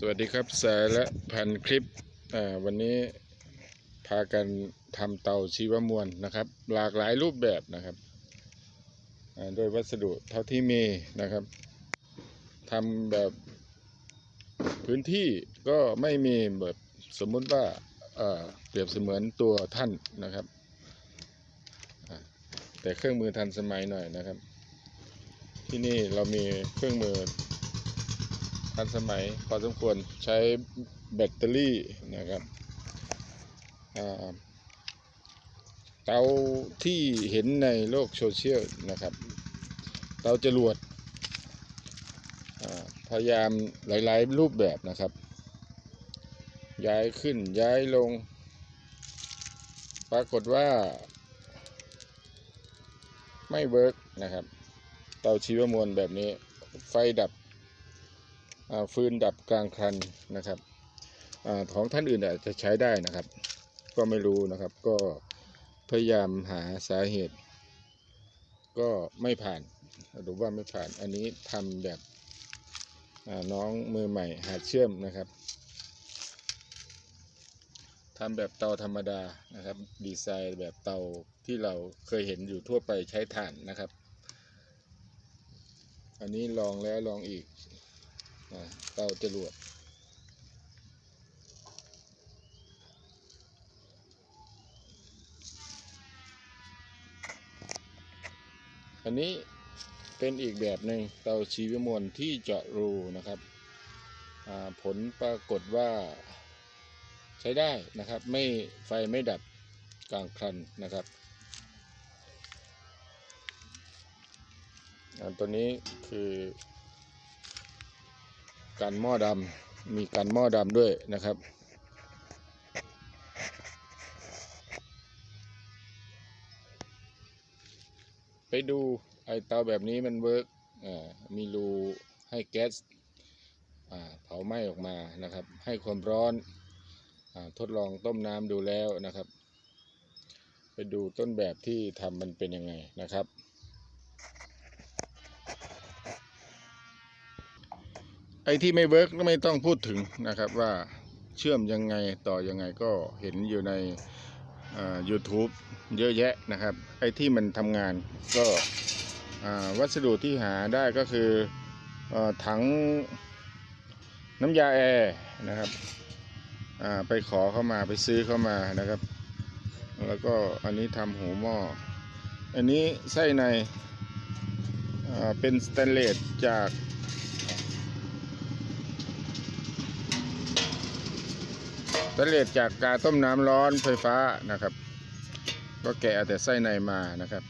สวัสดีครับสายและพันคลิปวันนี้พากันทำเตาชีวมวลนะครับ หลากหลายรูปแบบนะครับโดยวัสดุเท่าที่มีนะครับทำแบบพื้นที่ก็ไม่มีแบบสมมุติว่าเปรียบเสมือนตัวท่านนะครับ แต่เครื่องมือทันสมัยหน่อยนะครับ ที่นี่เรามีเครื่องมือ ทันสมัยพอสมควรใช้แบตเตอรี่นะครับเตาที่เห็นในโลกโซเชียลนะครับ เตาจรวดพยายามหลาย ๆ รูปแบบนะครับ ย้ายขึ้นย้ายลง ปรากฏว่า ไม่เวิร์กนะครับ เตาชีวมวลแบบนี้ไฟดับ ฟืนดับกลางคันนะครับอของท่านอื่นอาจจะใช้ได้นะครับ ก็ไม่รู้นะครับ ก็พยายามหาสาเหตุ ก็ไม่ผ่านหรือว่าไม่ผ่านอันนี้ทำแบบน้องมือใหม่หัดเชื่อมนะครับทำแบบเตาธรรมดานะครับ ดีไซน์แบบเตาที่เราเคยเห็นอยู่ทั่วไปใช้ถ่านนะครับ อันนี้ลองแล้วลองอีก เตาจรวดอันนี้เป็นอีกแบบหนึ่งเตาชีวมวลที่เจาะรูนะครับ ผลปรากฏว่าใช้ได้นะครับ ไม่ไฟไม่ดับกลางคันนะครับอันตัวนี้คือ กันหม้อดำมีกันหม้อดำด้วยนะครับไปดูไอเตาแบบนี้มันเวิร์กมีรูให้แก๊สเผาไหม้ออกมานะครับ ให้ความร้อนอทดลองต้มน้ำดูแล้วนะครับ ไปดูต้นแบบที่ทำมันเป็นยังไงนะครับ ไอ้ที่ไม่เวิร์กก็ไม่ต้องพูดถึงนะครับว่าเชื่อมยังไงต่อยังไงก็เห็นอยู่ใน YouTube เยอะแยะนะครับ ไอ้ที่มันทำงานก็วัสดุที่หาได้ก็คืออถังน้ำยาแอร์นะครับไปขอเข้ามาไปซื้อเข้ามานะครับ แล้วก็อันนี้ทำหูหม้อ อันนี้ไส้ในเป็นสแตนเลสจาก สำเร็จจากการต้มน้ำร้อนไฟฟ้านะครับ ก็แกะเอาแต่ไส้ในมานะครับ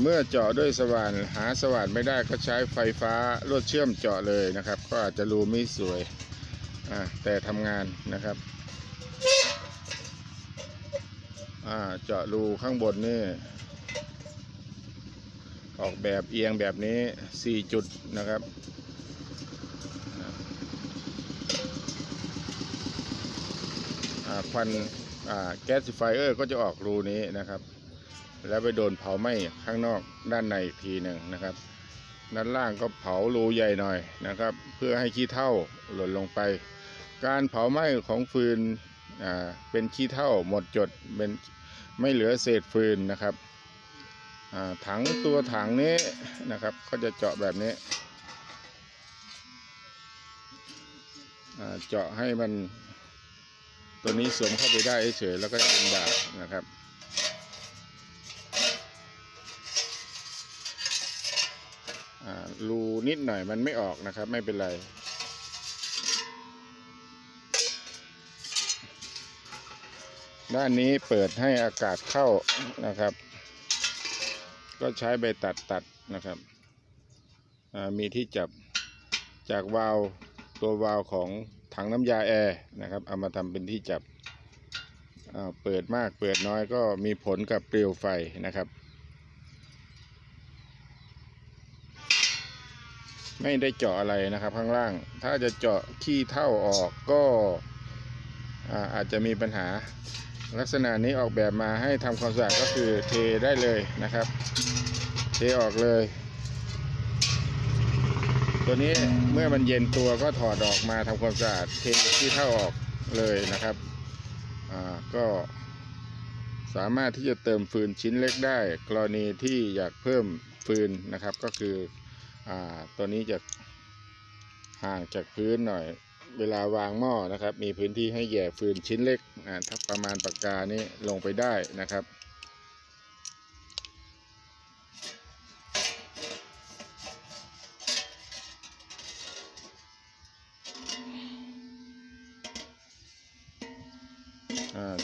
เมื่อเจาะด้วยสว่านหาสว่านไม่ได้ก็ใช้ไฟฟ้าลวดเชื่อมเจาะเลยนะครับ ก็อาจจะรูไม่สวยแต่ทำงานนะครับเจาะรูข้างบนนี่ออกแบบเอียงแบบนี้ 4 จุดนะครับ อ่า ควันแก๊สไฟเออร์ก็จะออกรูนี้นะครับ แล้วไปโดนเผาไหม้ข้างนอกด้านในอีกทีหนึ่งนะครับ ด้านล่างก็เผารูใหญ่หน่อยนะครับ เพื่อให้ขี้เถ้าหล่นลงไป การเผาไหม้ของฟืนเป็นขี้เถ้าหมดจดเป็นไม่เหลือเศษฟืนนะครับถังตัวถังนี้นะครับ ก็จะเจาะแบบนี้เจาะให้มัน ตัวนี้สวมเข้าไปได้เฉยแล้วก็จะเป็นดาบนะครับอ่ารูนิดหน่อยมันไม่ออกนะครับ ไม่เป็นไร ด้านนี้เปิดให้อากาศเข้านะครับ ก็ใช้ใบตัดตัดนะครับอ่ามีที่จับจากวาล์วตัววาล์วของ ถังน้ำยาแอร์นะครับเอามาทำเป็นที่จับเปิดมากเปิดน้อยก็มีผลกับเปลวไฟนะครับ ไม่ได้เจาะอะไรนะครับข้างล่าง ถ้าจะเจาะขี้เท่าออกก็อ่าอาจจะมีปัญหาลักษณะนี้ออกแบบมาให้ทำความสะอาดก็คือเทได้เลยนะครับ เทออกเลย ตัวนี้เมื่อมันเย็นตัวก็ถอดออกมาทำความสะอาดเทที่เท่าออกเลยนะครับอ่าก็สามารถที่จะเติมฟืนชิ้นเล็กได้ กรณีที่อยากเพิ่มฟืนนะครับก็คืออ่าตัวนี้จะห่างจากพื้นหน่อย เวลาวางหม้อนะครับ มีพื้นที่ให้แหย่ฟืนชิ้นเล็กอ่าถ้าประมาณปากกานี้ลงไปได้นะครับ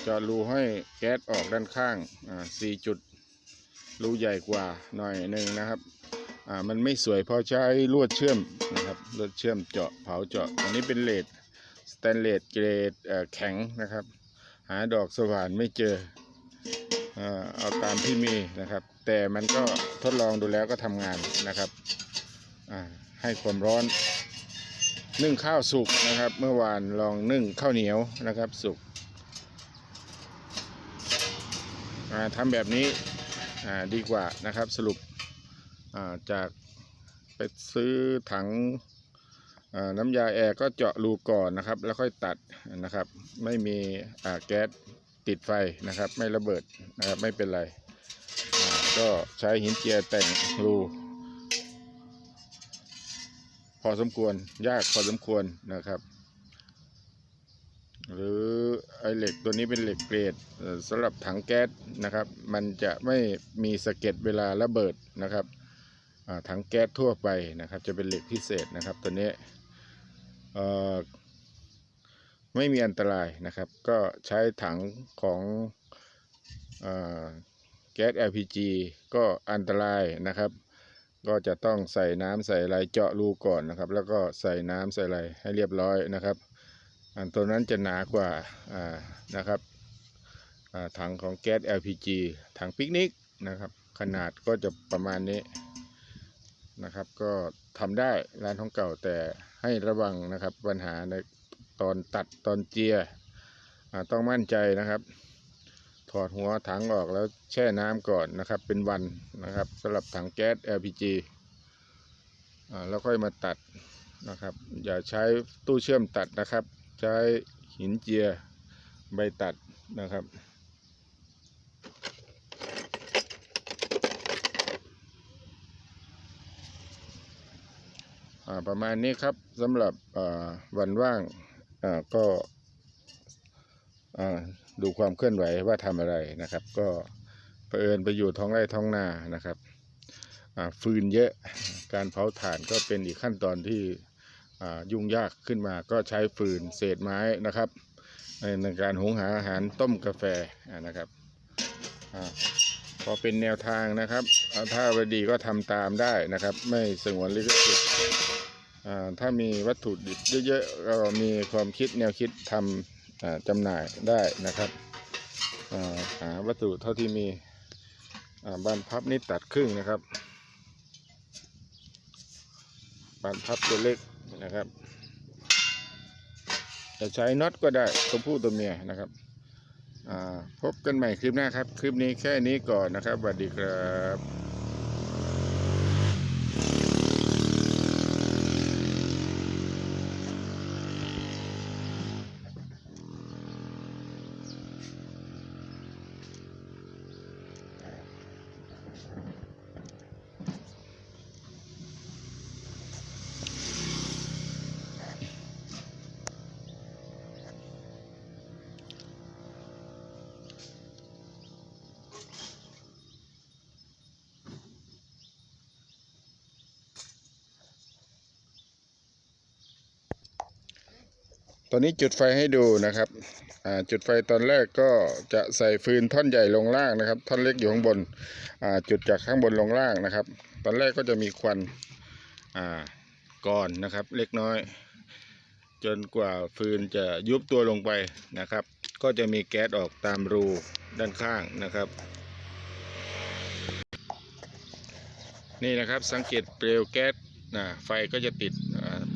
จาะรูให้แก๊สออกด้านข้างอ่าสี่จุดรูใหญ่กว่าหน่อยหนึ่งนะครับอ่ามันไม่สวยพราะใช้ลวดเชื่อมนะครับลวดเชื่อมเจาะเผาเจาะอันนี้เป็นเลดสแตนเลสเกรดแข็งนะครับ หาดอกสว่านไม่เจออ่าเอาตามที่มีนะครับ แต่มันก็ทดลองดูแล้วก็ทำงานนะครับอ่าให้ความร้อน นึ่งข้าวสุกนะครับ เมื่อวานลองนึ่งข้าวเหนียวนะครับสุก อ่า ทำแบบนี้ดีกว่านะครับสรุปจากไปซื้อถังน้ำยาแอร์ก็เจาะรูก่อนนะครับ แล้วค่อยตัดนะครับ ไม่มีแก๊สติดไฟนะครับ ไม่ระเบิดนะครับไม่เป็นไร ก็ใช้หินเจียแต่งรู พอสมควรยากพอสมควรนะครับ หรือไอเหล็กตัวนี้เป็นเหล็กเกรดสำหรับถังแก๊สนะครับ มันจะไม่มีสะเก็ดเวลาระเบิดนะครับถังแก๊สทั่วไปนะครับ จะเป็นเหล็กพิเศษนะครับ ตัวนี้ไม่มีอันตรายนะครับ ก็ใช้ถังของอแก๊ส LPG ก็อันตรายนะครับ ก็จะต้องใส่น้ำใส่อะไรเจาะรูก่อนนะครับ แล้วก็ใส่น้ำใส่อะไรให้เรียบร้อยนะครับ อันตัวนั้นจะหนากว่านะครับถังของแก๊ส LPG ถังปิกนิกนะครับ ขนาดก็จะประมาณนี้นะครับ ก็ทำได้ร้านของเก่าแต่ให้ระวังนะครับ ปัญหาในตอนตัดตอนเจียต้องมั่นใจนะครับ ถอดหัวถังออกแล้วแช่น้ำก่อนนะครับ เป็นวันนะครับสำหรับถังแก๊ส LPG แล้วค่อยมาตัดนะครับ อย่าใช้ตู้เชื่อมตัดนะครับ ใช้หินเจียใบตัดนะครับ ประมาณนี้ครับสำหรับวันว่างก็ดูความเคลื่อนไหวว่าทำอะไรนะครับ ก็เผอิญไปอยู่ท้องไร่ท้องนานะครับฟืนเยอะการเผาถ่านก็เป็นอีกขั้นตอนที่ ยุ่งยากขึ้นมาก็ใช้ฟืนเศษไม้นะครับในในการหุงหาอาหารต้มกาแฟนะครับอพอเป็นแนวทางนะครับถ้าดีก็ทำตามได้นะครับ ไม่สงวนลิขสิทธิ์อ่าถ้ามีวัตถุดิบเยอะๆก็มีความคิดแนวคิดทำจำหน่ายได้นะครับหาวัตถุเท่าที่มีบานพับนี่ตัดครึ่งนะครับบานพับตัวเล็ก นะครับ จะใช้น็อตก็ได้ตัวผู้ตัวเมียนะครับพบกันใหม่คลิปหน้าครับ คลิปนี้แค่นี้ก่อนนะครับสวัสดีครับ ตอนนี้จุดไฟให้ดูนะครับจุดไฟตอนแรกก็จะใส่ฟืนท่อนใหญ่ลงล่างนะครับ ท่อนเล็กอยู่ข้างบนจุดจากข้างบนลงล่างนะครับ ตอนแรกก็จะมีควันก่อนนะครับ เล็กน้อย จนกว่าฟืนจะยุบตัวลงไปนะครับ ก็จะมีแก๊สออกตามรูด้านข้างนะครับ นี่นะครับสังเกตเปลวแก๊สนะไฟก็จะติด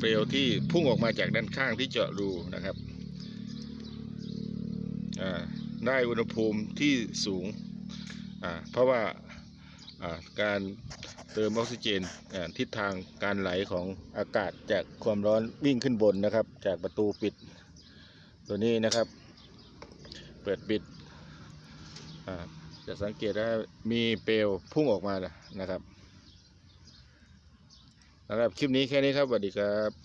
เปลวที่พุ่งออกมาจากด้านข้างที่เจาะรูนะครับได้อุณหภูมิที่สูง เพราะว่าการเติมออกซิเจนทิศทางการไหลของอากาศจากความร้อนวิ่งขึ้นบนนะครับ จากประตูปิดตัวนี้นะครับ เปิดปิดจะสังเกตได้มีเปลวพุ่งออกมานะครับ นะครับ คลิปนี้แค่นี้ครับสวัสดีครับ